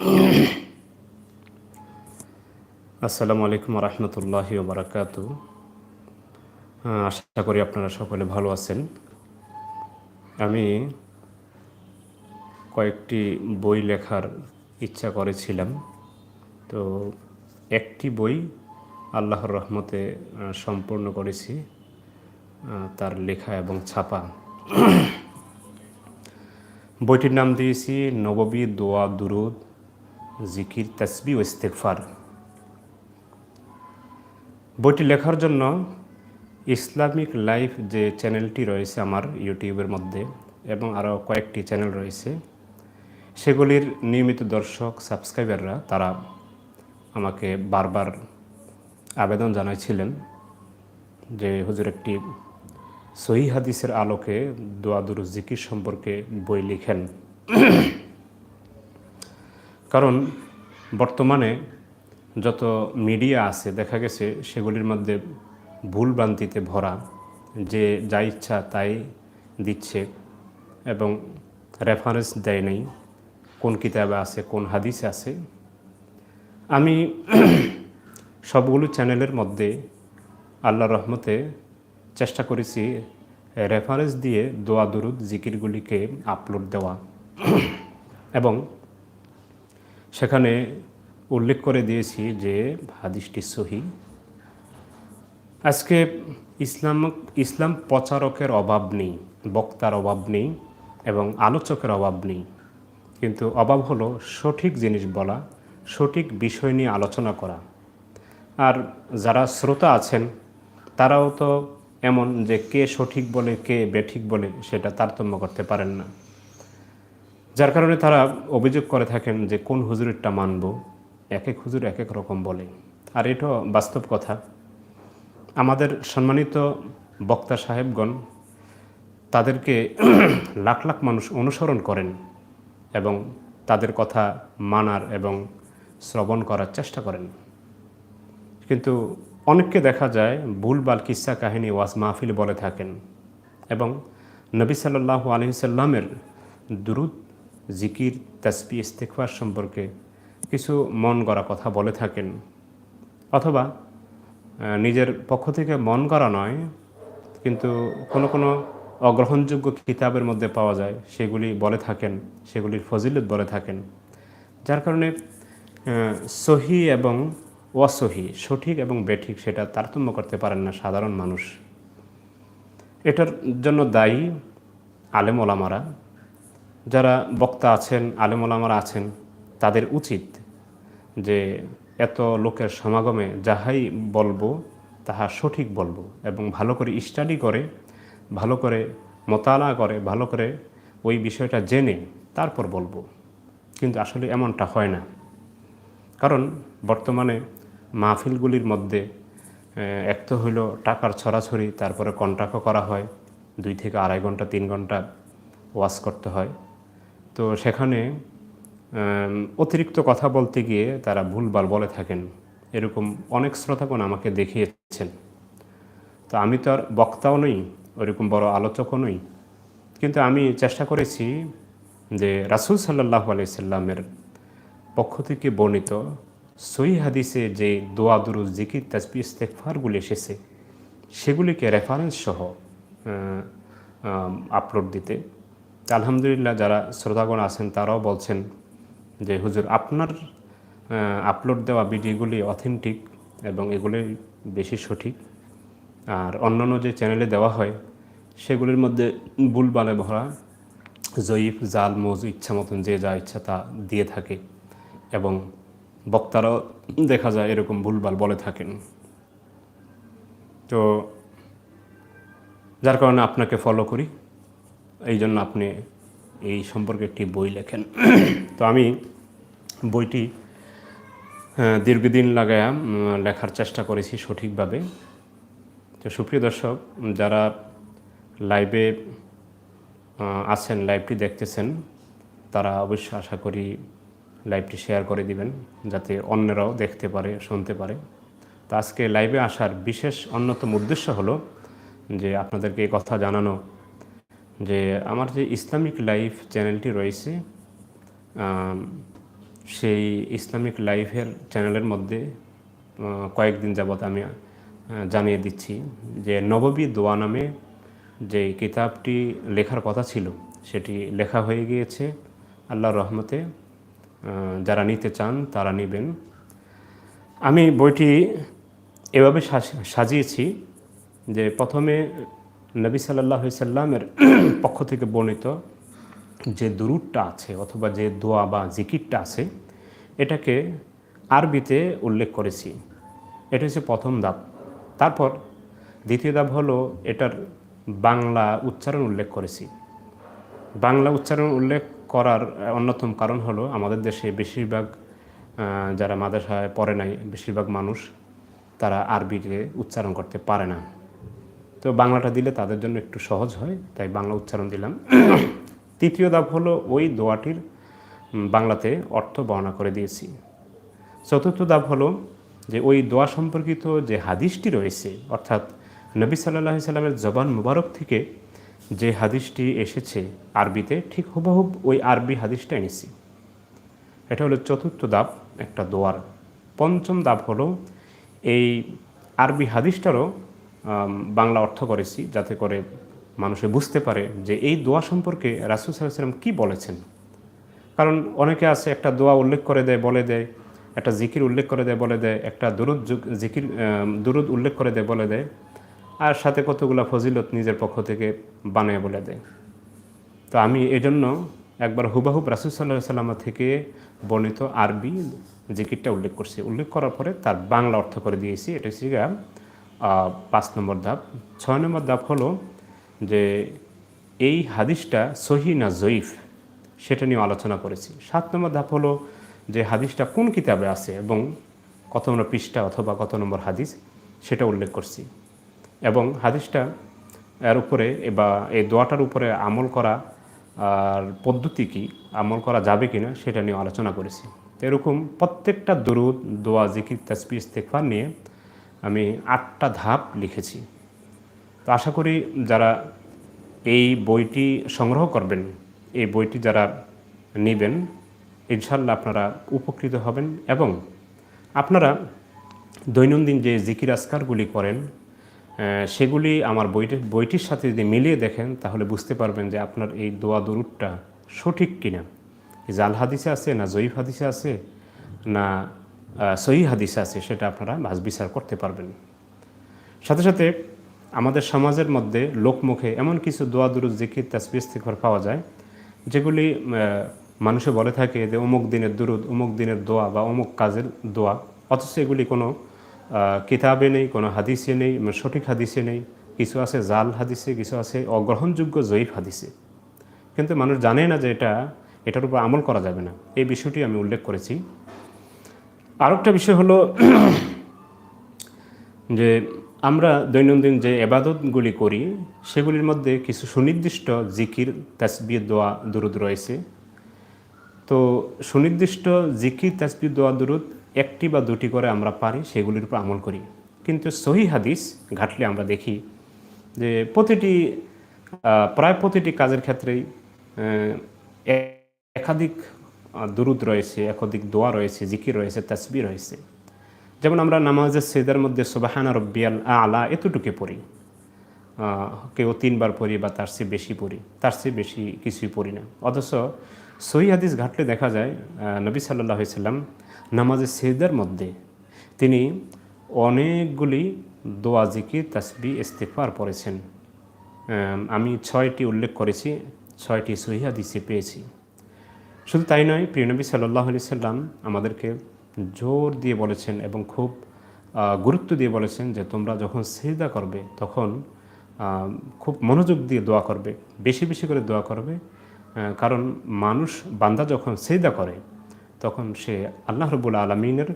আসসালামু আলাইকুম রহমতুল্লাহি বারাকাত আশা করি আপনারা সকলে ভালো আছেন। আমি কয়েকটি বই লেখার ইচ্ছা করেছিলাম। তো একটি বই আল্লাহর রহমতে সম্পূর্ণ করেছি তার লেখা এবং ছাপা। বইটির নাম দিয়েছি, নববী দোয়া দুরুদ। জিকির তসবি ও ইস্তেকফার বইটি লেখার জন্য ইসলামিক লাইফ যে চ্যানেলটি রয়েছে আমার ইউটিউবের মধ্যে এবং আরও কয়েকটি চ্যানেল রয়েছে, সেগুলির নিয়মিত দর্শক, সাবস্ক্রাইবাররা তারা আমাকে বারবার আবেদন জানাইছিলেন যে হুজুর একটি সহি হাদিসের আলোকে দোয়া দুরু জিকির সম্পর্কে বই লিখেন। কারণ বর্তমানে যত মিডিয়া আছে, দেখা গেছে সেগুলির মধ্যে ভুল ভ্রান্তিতে ভরা, যে যা ইচ্ছা তাই দিচ্ছে এবং রেফারেন্স দেয় নেই, কোন কিতাবে আছে, কোন হাদিসে আছে। আমি সবগুলো চ্যানেলের মধ্যে আল্লাহ রহমতে চেষ্টা করেছি রেফারেন্স দিয়ে দোয়া, দুরুদ, জিকিরগুলিকে আপলোড দেওয়া। এবং সেখানে উল্লেখ করে দিয়েছি যে হাদিসটি সহি। আজকে ইসলাম ইসলাম প্রচারকের অভাব নেই, বক্তার অভাব নেই এবং আলোচকের অভাব নেই। কিন্তু অভাব হলো সঠিক জিনিস বলা, সঠিক বিষয় নিয়ে আলোচনা করা। আর যারা শ্রোতা আছেন, তারাও তো এমন যে কে সঠিক বলে, কে বেঠিক বলে, সেটা তারতম্য করতে পারেন না। যার কারণে তারা অভিযোগ করে থাকেন যে কোন হুজুরেরটা মানব? এক এক হুজুর এক এক রকম বলে। আর এটা বাস্তব কথা। আমাদের সম্মানিত বক্তা সাহেবগণ, তাদেরকে লাখ লাখ মানুষ অনুসরণ করেন এবং তাদের কথা মানার এবং শ্রবণ করার চেষ্টা করেন। কিন্তু অনেককে দেখা যায় ভুলবাল কিসা কাহিনী, ওয়াজ মাহফিল বলে থাকেন এবং নবী সাল্লাহ আলহিসাল্লামের দুরুদ জিকির, তাসবি ইস্তেকফার সম্পর্কে কিছু মন গড়া কথা বলে থাকেন। অথবা নিজের পক্ষ থেকে মন করা নয়, কিন্তু কোনো কোনো অগ্রহণযোগ্য কিতাবের মধ্যে পাওয়া যায়, সেগুলি বলে থাকেন, সেগুলির ফজিলত বলে থাকেন। যার কারণে সহি এবং অসহি, সঠিক এবং বেঠিক সেটা তারতম্য করতে পারেন না সাধারণ মানুষ। এটার জন্য দায়ী আলেম ওলামারা। যারা বক্তা আছেন, আলেম ওলামারা আছেন, তাদের উচিত যে এত লোকের সমাগমে যাহাই বলব, তাহা সঠিক বলব এবং ভালো করে স্টাডি করে, ভালো করে মোতালা করে, ভালো করে ওই বিষয়টা জেনে তারপর বলব। কিন্তু আসলে এমনটা হয় না। কারণ বর্তমানে মাহফিলগুলির মধ্যে এক তো হইল টাকার ছড়াছড়ি, তারপরে কন্ট্রাক্টও করা হয়, দুই থেকে আড়াই ঘণ্টা, তিন ঘণ্টা ওয়াশ করতে হয়। তো সেখানে অতিরিক্ত কথা বলতে গিয়ে তারা ভুলভাল বলে থাকেন। এরকম অনেক শ্রোতাগণ আমাকে দেখিয়েছেন। তো আমি তো আর বক্তাও নই, ওরকম বড় আলোচকও নই। কিন্তু আমি চেষ্টা করেছি যে রাসুল সাল্লাহ আলাইসাল্লামের পক্ষ থেকে বর্ণিত সই হাদিসে যে দোয়া দুরু জিকির তাসবি ইস্তেকফারগুলি এসেছে, সেগুলিকে রেফারেন্স সহ আপলোড দিতে। আলহামদুলিল্লাহ যারা শ্রোতাগণ আছেন তারাও বলছেন যে, হুজুর, আপনার আপলোড দেওয়া ভিডিওগুলি অথেন্টিক এবং এগুলি বেশি সঠিক। আর অন্যান্য যে চ্যানেলে দেওয়া হয়, সেগুলির মধ্যে ভুলবালে ভরা জয়ীফ, জাল, মজ, ইচ্ছা মতন যে যা ইচ্ছা তা দিয়ে থাকে এবং বক্তারাও দেখা যায় এরকম ভুলভাল বলে থাকেন। তো যার কারণে আপনাকে ফলো করি। এই জন্য আপনি এই সম্পর্কে একটি বই লেখেন। তো আমি বইটি দীর্ঘদিন লাগায়া লেখার চেষ্টা করেছি সঠিকভাবে। তো সুপ্রিয় দর্শক, যারা লাইভে আছেন, লাইভটি দেখতেছেন, তারা অবশ্যই আশা করি লাইভটি শেয়ার করে দিবেন, যাতে অন্যরাও দেখতে পারে, শুনতে পারে। তো আজকে লাইভে আসার বিশেষ অন্যতম উদ্দেশ্য হলো যে আপনাদেরকে এই কথা জানানো যে আমার যে ইসলামিক লাইফ চ্যানেলটি রয়েছে সেই ইসলামিক লাইফের চ্যানেলের মধ্যে কয়েকদিন যাবৎ আমি জানিয়ে দিচ্ছি যে নববী দোয়া নামে যে কিতাবটি লেখার কথা ছিল, সেটি লেখা হয়ে গিয়েছে। আল্লাহর রহমতে যারা নিতে চান তারা নেবেন। আমি বইটি এভাবে সাজ- সাজিয়েছি যে প্রথমে নবী সাল্লাহ সাল্লামের পক্ষ থেকে বর্ণিত যে দুরুদটা আছে অথবা যে দোয়া বা জিকিরটা আছে, এটাকে আরবিতে উল্লেখ করেছি। এটা হচ্ছে প্রথম ধাপ। তারপর দ্বিতীয় ধাপ হলো এটার বাংলা উচ্চারণ উল্লেখ করেছি। বাংলা উচ্চারণ উল্লেখ করার অন্যতম কারণ হলো আমাদের দেশে বেশিরভাগ যারা মাদ্রাসায় পড়ে নাই, বেশিরভাগ মানুষ তারা আরবিকে উচ্চারণ করতে পারে না। তো বাংলাটা দিলে তাদের জন্য একটু সহজ হয়, তাই বাংলা উচ্চারণ দিলাম। তৃতীয় ধাপ হলো ওই দোয়াটির বাংলাতে অর্থ বর্ণনা করে দিয়েছি। চতুর্থ ধাপ হলো যে ওই দোয়া সম্পর্কিত যে হাদিসটি রয়েছে, অর্থাৎ নবী সাল্লাহ সাল্লামের জবান মুবারক থেকে যে হাদিসটি এসেছে আরবিতে, ঠিক হুবহুব ওই আরবি হাদিসটা এনেছি। এটা হলো চতুর্থ ধাপ, একটা দোয়ার। পঞ্চম ধাপ হলো এই আরবি হাদিসটারও বাংলা অর্থ করেছি যাতে করে মানুষে বুঝতে পারে যে এই দোয়া সম্পর্কে রাসুল সাল্লাম কী বলেছেন। কারণ অনেকে আছে একটা দোয়া উল্লেখ করে দেয়, বলে দেয়, একটা জিকির উল্লেখ করে দেয়, বলে দেয়, একটা দুরুদ জিকির দুরুদ উল্লেখ করে দেয়, বলে দেয়, আর সাথে কতগুলা ফজিলত নিজের পক্ষ থেকে বানায় বলে দেয়। তো আমি এজন্য একবার হুবাহুব রাসুল সাল্লাহ সাল্লাম থেকে বর্ণিত আরবি জিকিরটা উল্লেখ করছি। উল্লেখ করার পরে তার বাংলা অর্থ করে দিয়েছি। এটা হচ্ছে পাঁচ নম্বর ধাপ। ছয় নম্বর ধাপ হলো যে এই হাদিসটা সহি না জয়ীফ সেটা নিয়ে আলোচনা করেছি। সাত নম্বর ধাপ হলো যে হাদিসটা কোন কিতাবে আছে এবং কত নম্বর পৃষ্ঠা অথবা কত নম্বর হাদিস সেটা উল্লেখ করছি। এবং হাদিসটা এর উপরে বা এই দোয়াটার উপরে আমল করা আর পদ্ধতি কি, আমল করা যাবে কিনা সেটা নিয়ে আলোচনা করেছি। এরকম প্রত্যেকটা দরুদ, দোয়া, জিকির তাসবি ইস্তেকফার নিয়ে আমি আটটা ধাপ লিখেছি। তো আশা করি যারা এই বইটি সংগ্রহ করবেন, এই বইটি যারা নেবেন ইনশাল্লাহ আপনারা উপকৃত হবেন এবং আপনারা দৈনন্দিন যে জিকির আসকারগুলি করেন সেগুলি আমার বইটির বইটির সাথে যদি মিলিয়ে দেখেন, তাহলে বুঝতে পারবেন যে আপনার এই দোয়া দরুদটা সঠিক কিনা। জাল হাদিসে আছে, না জয়ীফ হাদিসে আছে, না সহি হাদিসে আছে, সেটা আপনারা বাস বিচার করতে পারবেন। সাথে সাথে আমাদের সমাজের মধ্যে লোকমুখে এমন কিছু দোয়া, দুরুদ, জিকির তাসবি ইস্তিগফার পাওয়া যায়, যেগুলি মানুষে বলে থাকে যে অমুক দিনের দুরুদ, অমুক দিনের দোয়া বা অমুক কাজের দোয়া। অথচ এগুলি কোনো কিতাবে নেই, কোনো হাদিসে নেই মানে সঠিক হাদিসে নেই। কিছু আছে জাল হাদিসে, কিছু আছে অগ্রহণযোগ্য জয়ীফ হাদিসে। কিন্তু মানুষ জানে না যে এটা, এটার উপর আমল করা যাবে না। এই বিষয়টি আমি উল্লেখ করেছি। আরেকটা বিষয় হলো যে আমরা দৈনন্দিন যে এবাদতগুলি করি, সেগুলির মধ্যে কিছু সুনির্দিষ্ট জিকির তাসবি দোয়া, দুরুদ রয়েছে। তো সুনির্দিষ্ট জিকির তাসবি দোয়া, দুরুদ একটি বা দুটি করে আমরা পারি, সেগুলির উপর আমল করি। কিন্তু সহি হাদিস ঘাটলে আমরা দেখি যে প্রতিটি প্রায় প্রতিটি কাজের ক্ষেত্রেই একাধিক দুরুদ রয়েছে একাধিক দোয়া রয়েছে, জিকির রয়েছে তাসবি রয়েছে। যেমন আমরা নামাজের সেদার মধ্যে সোবাহানা রব্বিয়াল আলা এতটুকু পড়ি। কেউ তিনবার পড়ি বা তার চেয়ে বেশি পড়ি, তার চেয়ে বেশি কিছুই পড়ি না। অথচ সহি হাদিস ঘাটলে দেখা যায় নবী সাল্লাহ সাল্লাম নামাজের সেদার মধ্যে তিনি অনেকগুলি দোয়া, জিকির তাসবি ইস্তেফার পড়েছেন। আমি ছয়টি উল্লেখ করেছি, ছয়টি সহি পেয়েছি। শুধু তাই নয় প্রিয়নবী সাল্লাহ আলি সাল্লাম আমাদেরকে জোর দিয়ে বলেছেন এবং খুব গুরুত্ব দিয়ে বলেছেন যে তোমরা যখন সেজদা করবে, তখন খুব মনোযোগ দিয়ে দোয়া করবে, বেশি বেশি করে দোয়া করবে। কারণ মানুষ, বান্দা যখন সেজদা করে, তখন সে আল্লাহ রবুল আলমিনের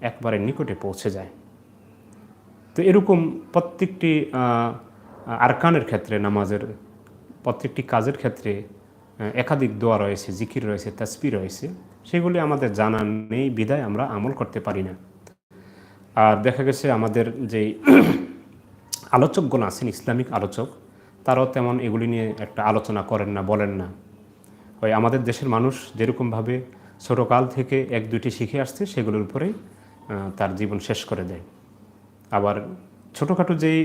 একবারে নিকটে পৌঁছে যায়। তো এরকম প্রত্যেকটি আরকানের ক্ষেত্রে, নামাজের প্রত্যেকটি কাজের ক্ষেত্রে একাধিক দোয়া রয়েছে, জিকির রয়েছে তাসবি রয়েছে, সেগুলি আমাদের জানা নেই, বিদায় আমরা আমল করতে পারি না। আর দেখা গেছে আমাদের যেই আলোচকগণ আছেন, ইসলামিক আলোচক, তারাও তেমন এগুলি নিয়ে একটা আলোচনা করেন না, বলেন না। ওই আমাদের দেশের মানুষ যেরকমভাবে ছোটোকাল থেকে এক দুইটি শিখে আসছে, সেগুলোর উপরেই তার জীবন শেষ করে দেয়। আবার ছোটোখাটো যেই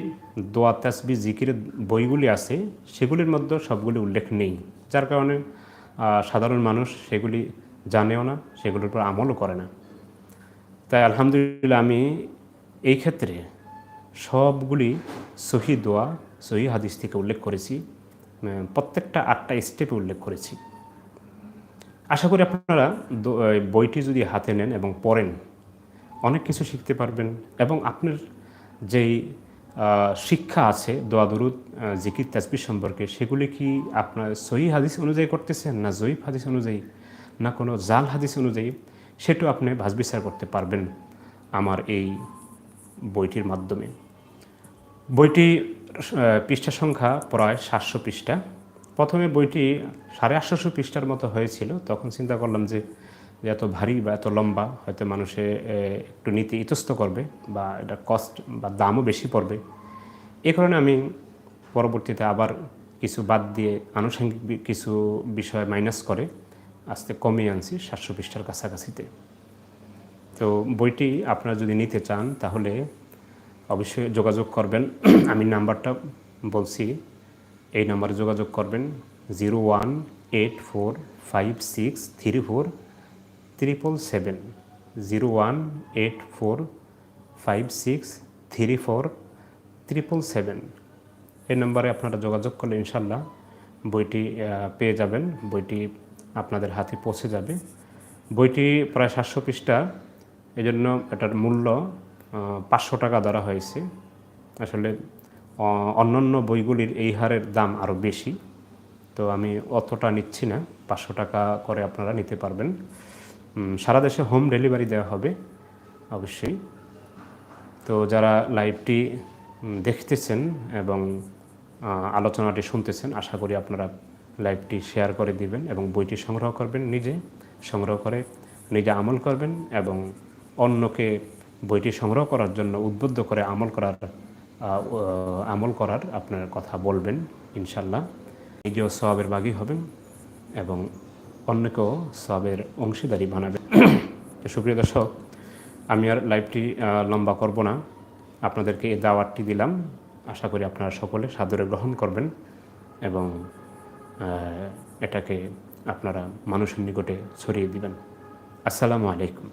দোয়া, তাসবি জিকিরের বইগুলি আছে, সেগুলির মধ্যে সবগুলি উল্লেখ নেই। যার কারণে সাধারণ মানুষ সেগুলি জানেও না, সেগুলোর উপর আমলও করে না। তাই আলহামদুলিল্লাহ আমি এই ক্ষেত্রে সবগুলি সহি দোয়া, সহি হাদিস থেকে উল্লেখ করেছি প্রত্যেকটা আটটা স্টেপে উল্লেখ করেছি। আশা করি আপনারা বইটি যদি হাতে নেন এবং পড়েন, অনেক কিছু শিখতে পারবেন এবং আপনার যেই শিক্ষা আছে, দোয়া, দরুদ জিকির তাসবির সম্পর্কে, সেগুলি কি আপনার সহি হাদিস অনুযায়ী করতেছেন না জয়ীফ হাদিস অনুযায়ী? না কোনো জাল হাদিস অনুযায়ী? সেটাও আপনি ভাজ বিচার করতে পারবেন আমার এই বইটির মাধ্যমে। বইটি পৃষ্ঠা সংখ্যা প্রায় সাতশো পৃষ্ঠা। প্রথমে বইটি সাড়ে আটশোশো পৃষ্ঠার মতো হয়েছিল, তখন চিন্তা করলাম যে যে এত ভারী বা এত লম্বা হয়তো মানুষে একটু নিতে ইতস্ত করবে বা এটা কস্ট বা দামও বেশি পড়বে। এ কারণে আমি পরবর্তীতে আবার কিছু বাদ দিয়ে আনুষঙ্গিক কিছু বিষয় মাইনাস করে আস্তে কমিয়ে আনছি সাতশো পৃষ্ঠার কাছাকাছিতে। তো বইটি আপনারা যদি নিতে চান তাহলে অবশ্যই যোগাযোগ করবেন। আমি নাম্বারটা বলছি, এই নাম্বারে যোগাযোগ করবেন। Zero one eight four five six three four triple seven zero one eight four five six three four triple seven এই নম্বরে আপনারা যোগাযোগ করলে ইনশাল্লাহ বইটি পেয়ে যাবেন। বইটি আপনাদের হাতে পৌঁছে যাবে। বইটি প্রায় সাতশো পৃষ্ঠা। এজন্য এটার মূল্য পাঁচশো টাকা ধরা হয়েছে। আসলে অন্যান্য বইগুলির এই হারের দাম আরও বেশি। তো আমি অতটা নিচ্ছি না। পাঁচশো টাকা করে আপনারা নিতে পারবেন। সারা দেশে হোম ডেলিভারি দেওয়া হবে, অবশ্যই। তো যারা লাইভটি দেখতেছেন এবং আলোচনাটি শুনতেছেন, আশা করি আপনারা লাইভটি শেয়ার করে দিবেন এবং বইটি সংগ্রহ করবেন নিজে, সংগ্রহ করে নিজে আমল করবেন এবং অন্যকে বইটি সংগ্রহ করার জন্য, উদ্বুদ্ধ করে আমল করার আমল করার আপনার কথা বলবেন, ইনশাল্লাহ। নিজেও সবের বাগী হবেন এবং অন্যকেও সবের অংশীদারি বানাবে। সুপ্রিয় দর্শক, আমি আর লাইভটি লম্বা করব না। আপনাদেরকে এই দাওয়াতটি দিলাম। আশা করি আপনারা সকলে সাদরে গ্রহণ করবেন এবং এটাকে আপনারা মানুষের নিকটে ছড়িয়ে দিবেন। আসসালামু আলাইকুম।